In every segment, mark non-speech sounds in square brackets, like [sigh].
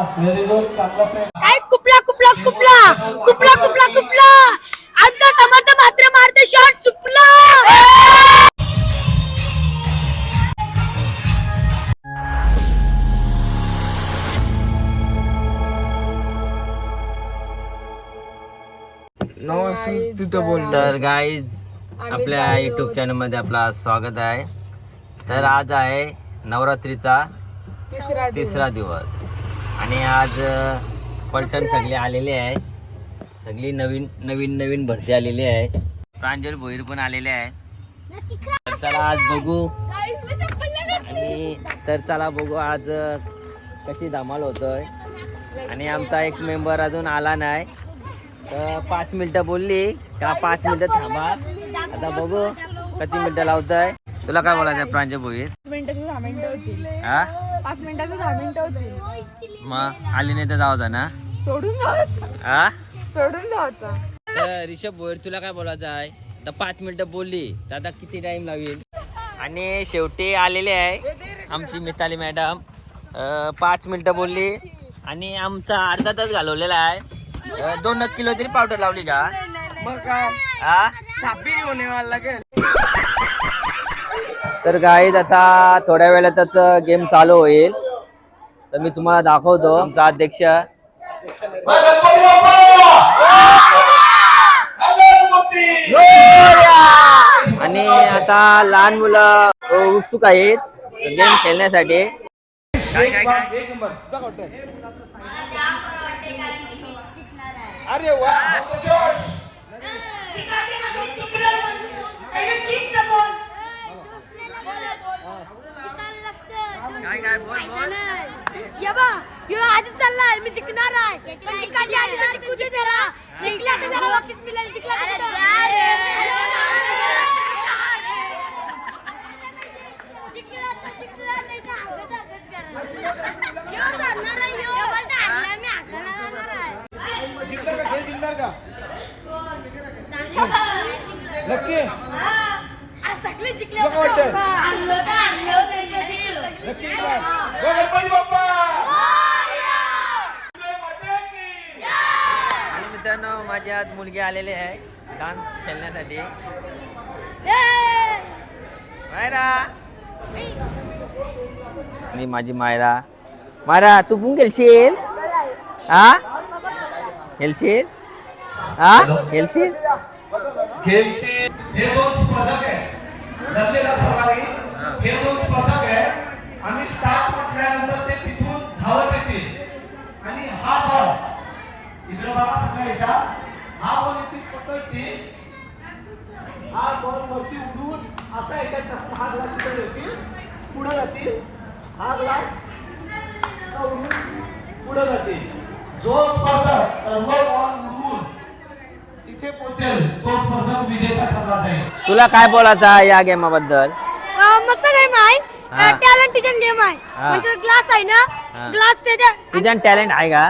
Very good चांगला प्रेम काय कुपला कुपला कुपला? कुपला कुपला कुपला? आमचा समर्थ मात्र मारते शॉट सुपला. तर गाईज आपल्या युट्यूब चॅनलमध्ये आपला स्वागत आहे. तर आज आहे नवरात्रीचा तिसरा दिवस. आणि आज पलटण सगळे आलेले आहे. सगळी नवीन नवीन नवीन भरती आलेली आहे. प्रांजल भोईर पण आलेले आहे. तर चला आज बघू. आणि तर चला बघू आज कशी धमाल होतोय. आणि आमचा एक मेंबर अजून आला नाही. तर पाच मिनिटं बोलली. का पाच मिनिटं थांबा. आता बघू किती मिनिटं लावताय. तुला काय बोलायचं आहे प्रांजल भोईर? मिनिटाचं दहा मिनिटं होतील. हा? पाच मिनिटाचं दहा मिनिटं होतील. मग आली नाही तर जाऊ ना. सोडून जायचं. हा सोडून जायचं. तर रिषभ भोईर तुला काय बोलायचं आहे? तर पाच मिनिटं बोलली तर आता किती टाइम लागेल? आणि शेवटी आलेले आहे आमची मिताली मॅडम अं, पाच मिनिटं बोलली आणि आमचा अर्धा तास घालवलेला आहे. अं, दोन किलो तरी पावडर लावली का? हा तर गाईज आता थोड्या वेळातच गेम चालू होईल. तर मी तुम्हाला दाखवतो. आमचा अध्यक्ष. आणि आता लहान मुलं उत्सुक आहेत. गेम खेळण्यासाठी. अरे वा! काय काय बोल बोल. ये बा यो आधी चाललाय मी जिंकणार आहे. पण जिंकायच्या आधी ना जिंकू दे त्याला. जिंकला तर त्याला बक्षीस मिळेल जिंकला तर कुठं? मित्रांनो माझी आज मुलगी आलेली आहे. डान्स खेळण्यासाठी! मायरा! मी माझी मायरा. मायरा तू पण खेळशील हा? खेळशील हा? खेळशील गेमचे हे दोन स्पर्धक आहे दर्शेला सर्वांनी हे दोन स्पर्धक आहे आम्ही स्टार्ट म्हटल्यानंतर ते तिथून धावत येतील आणि हा बॉल इकडे बघा पुन्हा एकदा हा बॉल येतील पकडतील हा बॉल वरती उडून असा एका हा ग्लास इकडे पुढे जातील हा ग्लास उडून पुढे जातील जो स्पर्धक सर्व बॉल उडवून तिथे पोहोचेल तो स्पर्धक विजेता ठरला जाईल तुला काय बोलायचं या गेमाबद्दल? मस्त गेम आहे. टॅलेंट टिजन गेम आहे. हा. म्हणजे ग्लास आहे ना. ग्लास त्याच्या टॅलेंट आहे का?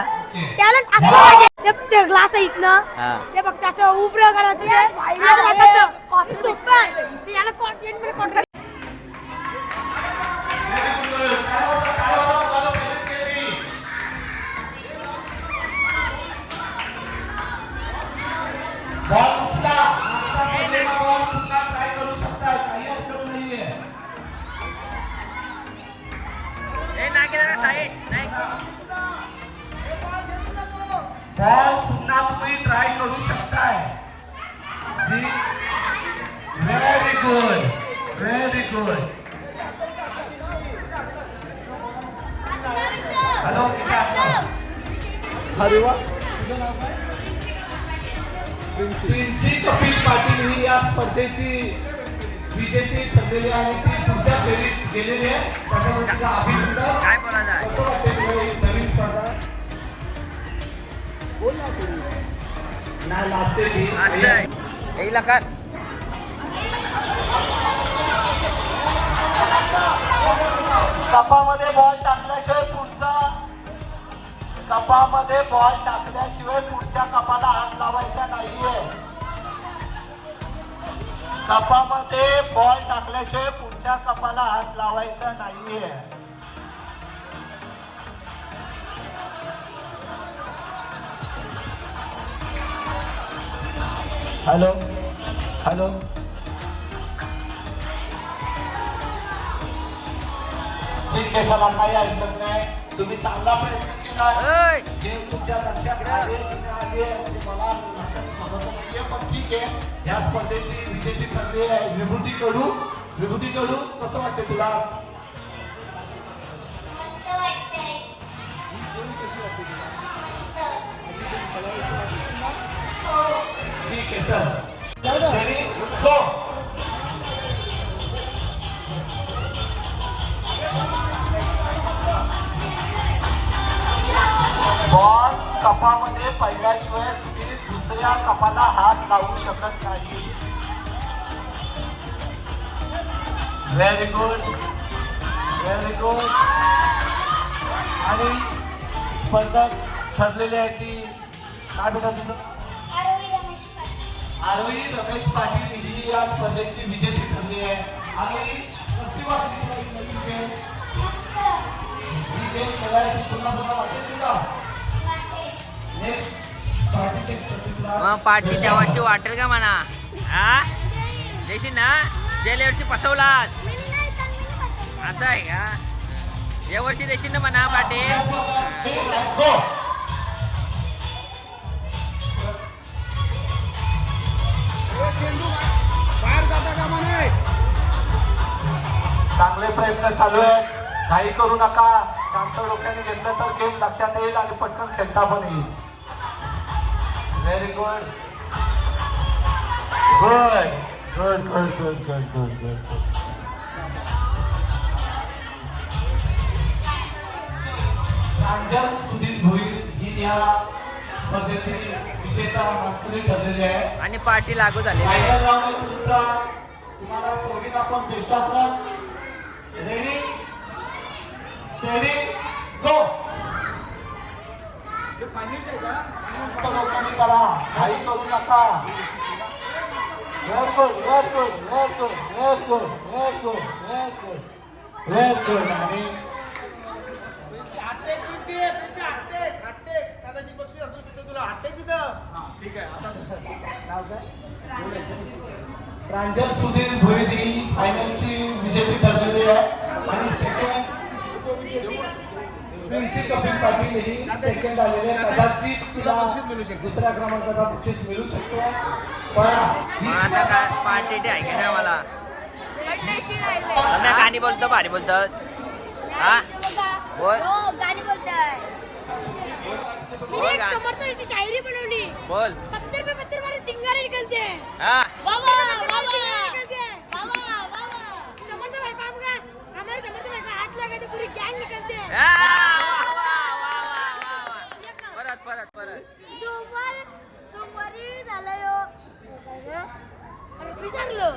टॅलेंट असलं पाहिजे. ते- ते ग्लास आहे इथनं हा ते फक्त असं उभं करायचं ते असं वाटायचं. सोपं आहे. ते याला कॉन्फिडंटमध्ये कॉन्ट्रॅक्ट बॉल पुन्हा तुम्ही ट्राय करू शकताय. Very good very good hello अरे वा. प्रिन्सी कपिल पाटील ही या स्पर्धेची विजेती ठरलेली आहे. ती पुढच्या फेरीत गेलेली आहे. त्याच्यामुळे तिला अभिनंदन कपामध्ये बॉल टाकल्याशिवाय पुढचा कपामध्ये बॉल टाकल्याशिवाय पुढच्या कपाला हात लावायचा नाहीये. कपामध्ये बॉल टाकल्याशिवाय पुढच्या कपाला हात लावायचा नाहीये. हॅलो? हॅलो? ठीक आहे चला काही ऐकत नाही. तुम्ही चांगला प्रयत्न केला! जे तुमच्या लक्षात आले मला लक्षात नाहीये पण ठीक आहे. या स्पर्धेची विजेती ठरली आहे. विभूती कडू विभूती कडू कसं वाटते तुला? ठीक आहे चल Ready? Go! बॉल कपामध्ये पडल्याशिवाय तुम्ही दुसऱ्या कपाला हात लावू शकत नाही व्हेरी गुड व्हेरी गुड आणि स्पर्धक ठरलेली आहे ती काय बेटा तुझं आरोही रमेश पाटील ही या स्पर्धेची विजेती ठरली आहे. आरोही कशी वाटली तुला नवीन खेळ ही गेम खेळायची पुन्हा पुन्हा वाटेल. तुला नेक्स्ट पार्टिसिपेट का म्हणा? हा? देशील ना? गेल्या वर्षी फसवलास. असं आहे का? या वर्षी देशील ना म्हणा पाठी चांगले प्रयत्न चालू आहेत. काही करू नका. शांत डोक्याने घेतलं तर गेम लक्षात येईल आणि पटकन खेळता पण येईल. Very good good good good good good good good Pranjal Sudhir Bhoir ही या स्पर्धेची विजेता नागपुरी ठरलेली आहे. आणि पाठी लागू झाली फायनल राऊंड आहे तुमचा. तुम्हाला दोघींना पण best of ready ready go लोकांनी करा. काही करू नका. Very good very good very good very good very good very good very good आणि प्रांजल सुधीर भोईर ही फायनलची विजेती ठरलेली आहे. आणि सेकंड प्रिन्सी कपिल पाटील ही सेकंड आलेले. कदाचित तिला दुसऱ्या क्रमांकाचा बक्षीस मिळू शकतो. पण मग ही आता काय पाठी आहे का नाही मला गाणी बोलतो भारी बोलतो हा? बोल. गाणी बोलताय. समर्थ की शायरी बनवली. बोल. पत्थर पे पत्थर मारे चिंगारी निकलते. हैं. हा बाबा बाबा बाबा बाबा. समर्थ भाई काम का हमारे समर्थ भाई का हाथ लगा तो पूरी गैंग निकलते. हैं आ, वा, वा, वा, वा, वा, वा. परत परत परत. सोमवार सोमवारी झालं यो अरे विसरलो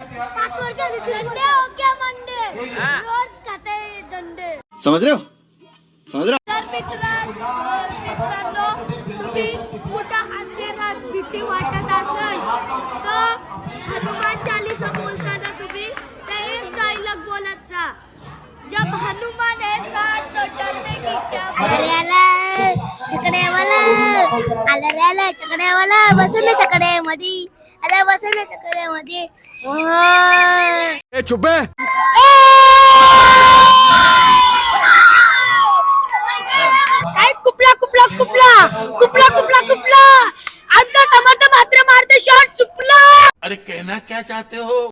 पाच वर्ष दंडे हो क्या मंडे. हा. रोज खाते दंडे समझ रहे हो? समझ रहे हो मित्रांनो तुम्ही कुठं अंधेरात भीती वाटत असेल तर हनुमान चालीसा बोलताना तुम्ही ते एक डायलॉग बोलत जा. जब हनुमान ऐसा तो डरने की क्या चकड्यावाला आला रे आला चकड्यावाला बसून ना चकड्यामध्ये अरे बसून ना चकड्यामध्ये काय कुपला कुपला कुपला कुपला कुपला. आमचा समर्थ मात्र मारते शॉट सुपला. अरे कहना क्या चाहते हो?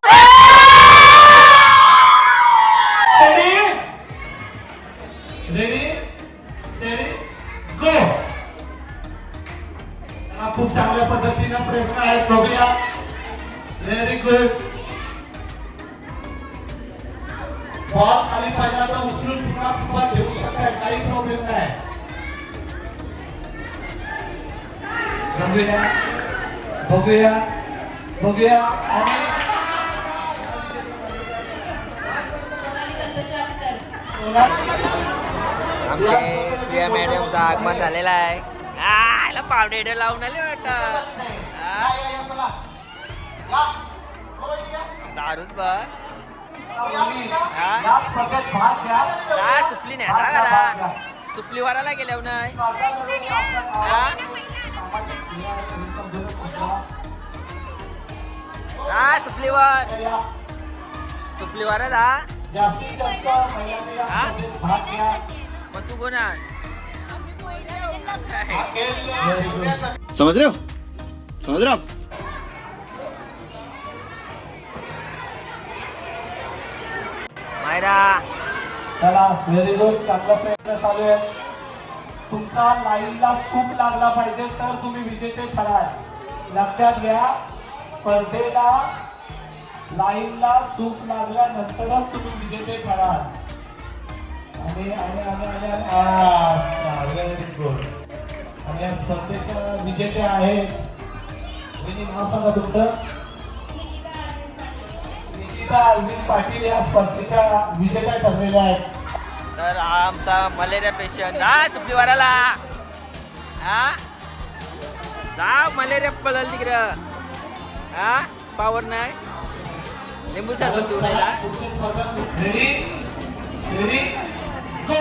वेडे लावून आले वाटत दारूच बघ हा? सुपली नाही आता सुपली वाराला गेल्यावर नाही हा? सुपलीवर सुपलीवरच मग तू कोण आहे समझ रहे हो? समझ रहे हो आप? मायरा। चला व्हेरी गुड चांगला प्रयत्न चालू आहे. तुमचा लाईनला खूप लागला पाहिजे तर तुम्ही विजेते ठराल लक्षात घ्या स्पर्धेला लाईनला चूक लागल्यानंतरच तुम्ही विजेते ठराल आणि आणि आणि आणि या स्पर्धेच्या विजेते आहेत नाव सांगा तुमचं. निकिता अरविंद पाटील या स्पर्धेच्या विजेत्या ठरलेल्या आहेत. तर आमचा मलेरिया पेशंट हा सुपलीवाराला हा? जा मलेरिया पळल तिकडं. हा? पावर नाही. लिंबू सरबत रेडी रेडी गो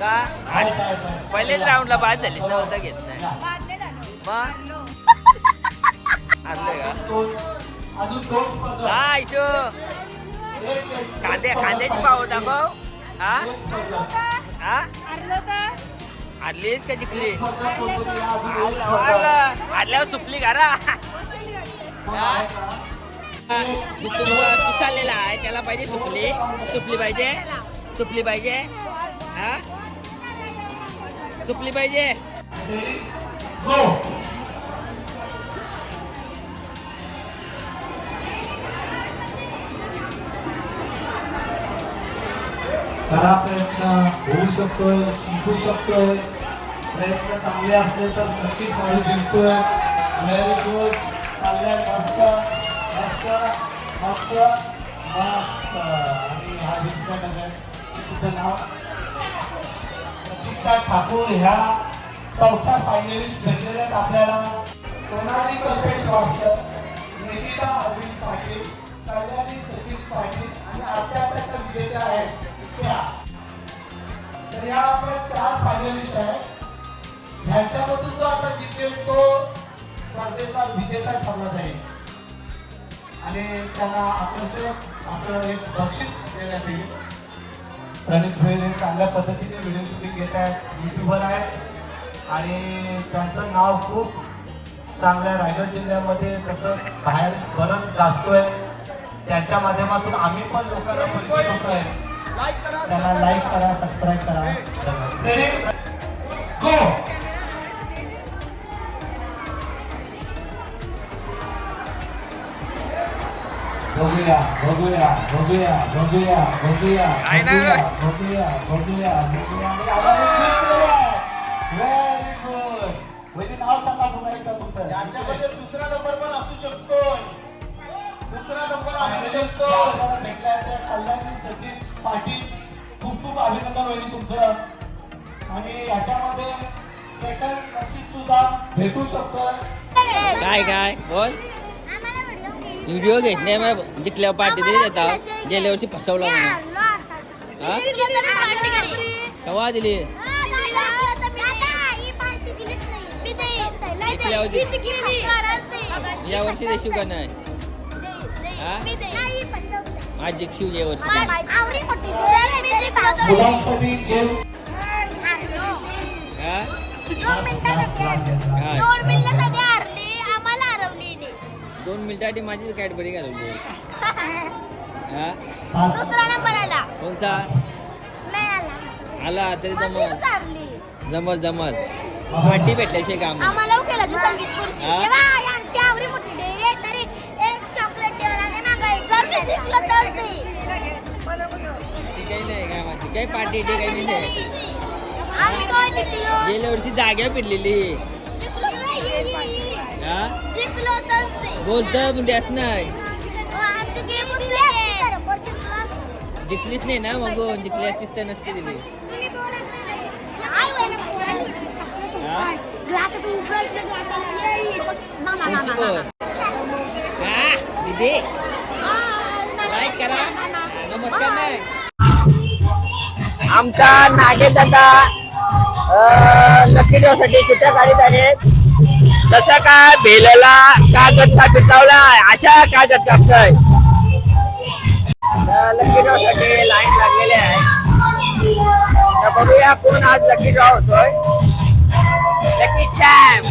का? आणि पहिलेच राऊंडला बाद झाली नव्हतं घेत नाही. मग? का? हा आयशो. कांदे कांद्याची पाव दाखव. हा? हा? आडलीच का जिंकली? स्पर्धा सुपली का रा? आहे. त्याला पाहिजे सुपली सुपली पाहिजे. सुपली पाहिजे. हा? सुपली पाहिजे! करा प्रयत्न होऊ शकतोय जिंकू शकतोय प्रयत्न चांगले असले तर नक्कीच माणूस जिंकतोय. व्हेरी गुड चाललंय मस्त मस्त मस्त मस्त. आणि हा जिंकण्यामध्ये तुझं नाव दीक्षा ठाकूर ह्या चौथ्या फायनलिस्ट भेटलेल्या आपल्याला सोनाली कल्पेश मास्टर निकिता अरविंद पाटील कल्याणी सचिन पाटील आणि आत्या आत्याच्या विजेत्या आहेत त्या. तर या आपल्या चार फायनलिस्ट आहेत. ह्यांच्यामधून जो आता जिंकेल तो स्पर्धेचा विजेता ठरला जाईल. आणि त्यांना आकर्षक आपलं एक बक्षीस देण्यात येईल. प्रणित भैर हे चांगल्या पद्धतीने व्हिडिओ शूटिंग घेत आहेत. युट्यूबर आहेत. आणि त्यांचं नाव खूप चांगल्या रायगड जिल्ह्यामध्ये तसं बाहेर बरंच गाजतोय त्यांच्या माध्यमातून आम्ही पण लोकांना परिचित आहे त्यांना लाईक करा सबस्क्राईब करा. धन्यवाद. बघूया बघूया बघूया बघूया बघूया? बघूया बघूया बघूया व्हेरी गुड वहिनी नाव सांगा पुन्हा एकदा तुमचं. याच्यामध्ये दुसरा नंबर पण असू शकतो दुसरा नंबर असू शकतो आपल्याला भेटलाय त्या कल्याणी सचिन पाटील. खूप खूप अभिनंदन वहिनी तुमचं. आणि याच्यामध्ये सेकंड बक्षीस सुद्धा भेटू शकतं काय काय? बोल. व्हिडिओ घेत नाही मग जिंकल्यावर पार्टी तरी देतात गेल्या वर्षी फसवला म्हणून. हा? केव्हा दिली? या वर्षी देशील का नाही? आज जिंकशील या वर्षी. हा? दोन मिनिटासाठी माझी कॅडबरी घालवली. हा? दुसरा नंबर आला नाही आला. आला तरी जमल. जमल जमल. पार्टी भेटल्याशिवाय काम नाही. आम्हाला केलं संगीत खुर्ची हा? ए बा, यांची आवडी मोठी दे रे तरी एक चॉकलेट देवाने मागायचं जर मी जिंकलो तर ते. ती काही नाही माझी काही पार्टी ते काही नाही. आम्ही काय जिंकलो? गेल्या वर्षी जाग्या पिडलेली बोलतं म्हणजे असं नाही. रे. जिंकलीच नाही ना मग जिंकली असतीस तर नसती दिली. हा? हा? दीदी. लाईक करा. नमस्कार नाही आमचा नागे दादा लकी साठी चित्र काढत आहेत. जसं काय बेलला कागद का पिटावला अशा कागद कापतोय. लकी ड्रॉ साठी लाईन लागलेली आहे. तर बघूया कोण आज लकी ड्रॉ होतोय. Lucky champ.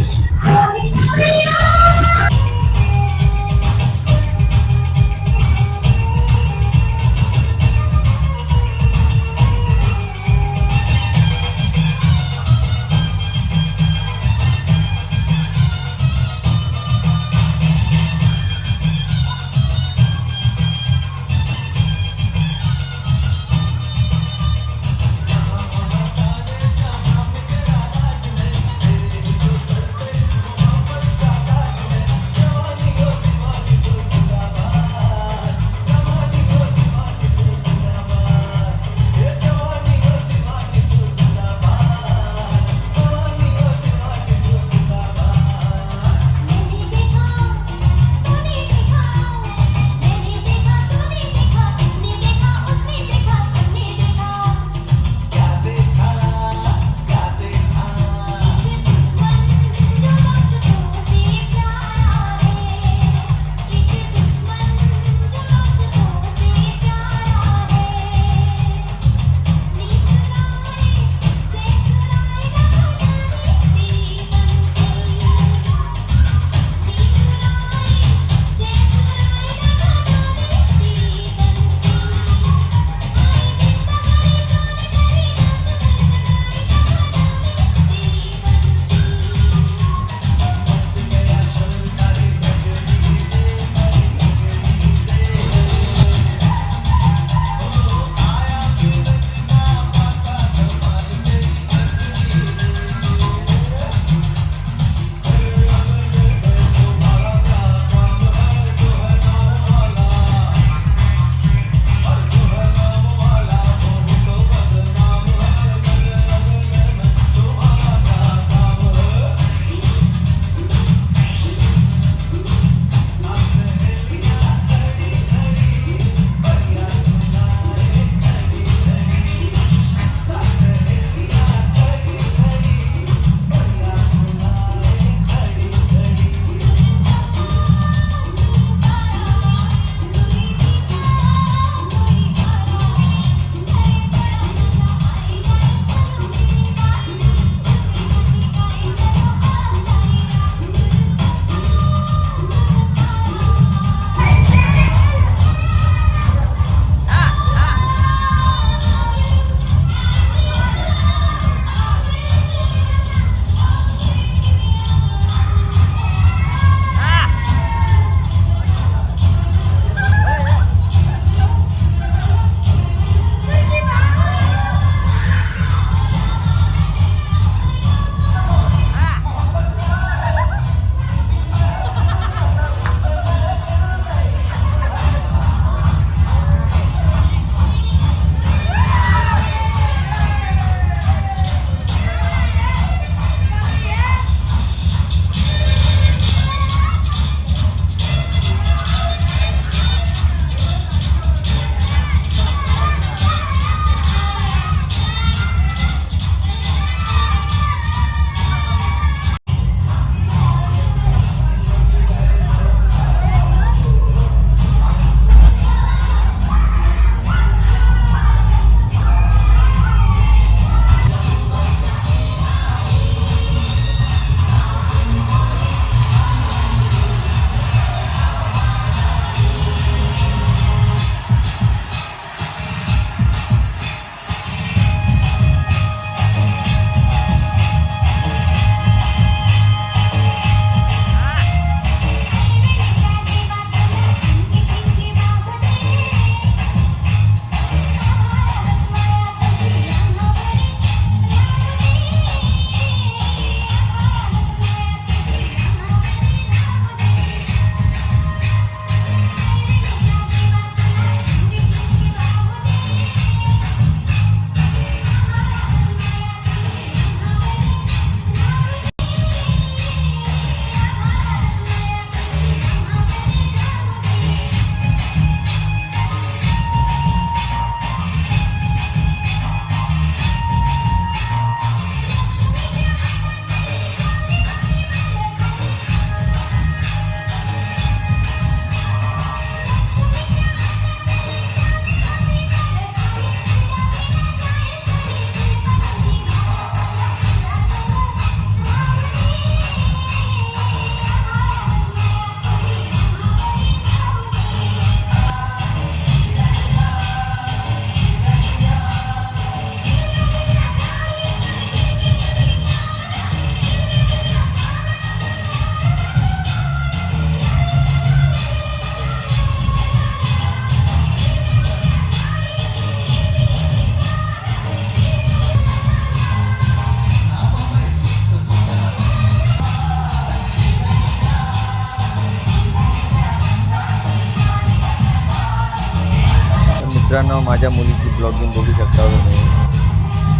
मित्रांनो माझ्या मुलीची ब्लॉगिंग बघू शकता तुम्ही.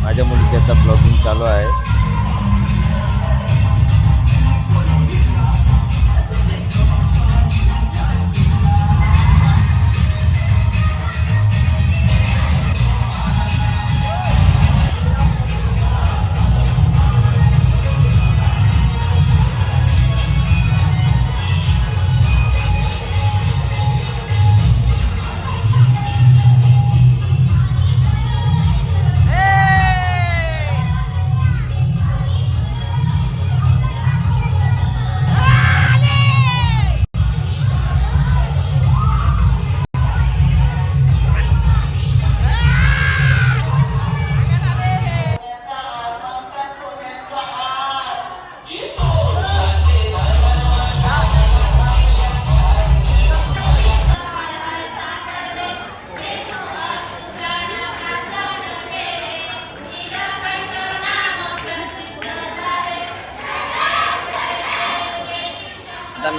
माझ्या मुलीची आता ब्लॉगिंग चालू आहे.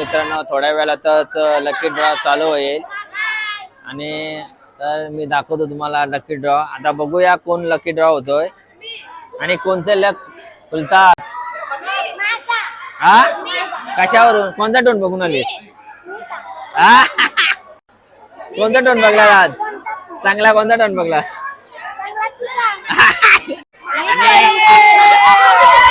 मित्रांनो थोड्या वेळातच लकी ड्रॉ चालू होईल. आणि तर मी दाखवतो तुम्हाला लकी ड्रॉ आता बघूया कोण लकी ड्रॉ होतोय. आणि कोणचे लक खुलतात हा? कशावरून? कोणता टोन बघून आलीस? हा? कोणता टोन बघला आज? चांगला कोणता टोन बघला [laughs]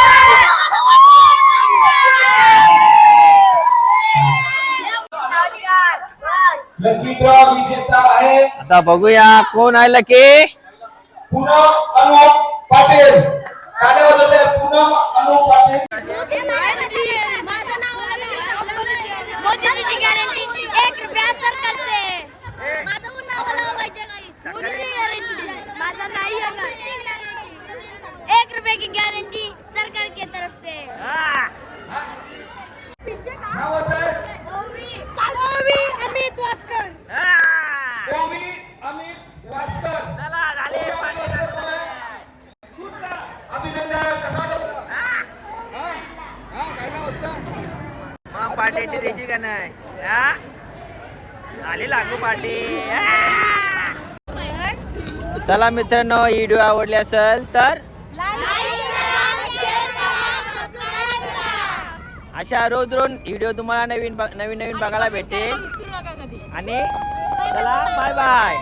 ड्रॉ विजेता आहे. आता बघूया कोण आहे लकी पूनम अनुप पाटील. पूनम अनुप पाटील. माझं नाव मोदीची गॅरंटी एक रुपये की? गारंटी सरकार की तरफ से नाव होतं अमित वास्कर अभिनंदन पाट्याची देशी का नाही? आली लागू पाटी चला मित्रांनो व्हिडिओ आवडली असेल तर अशा रोज रोज व्हिडिओ तुम्हाला नवीन नवीन नवीन बघायला भेटेल. आणि चला बाय बाय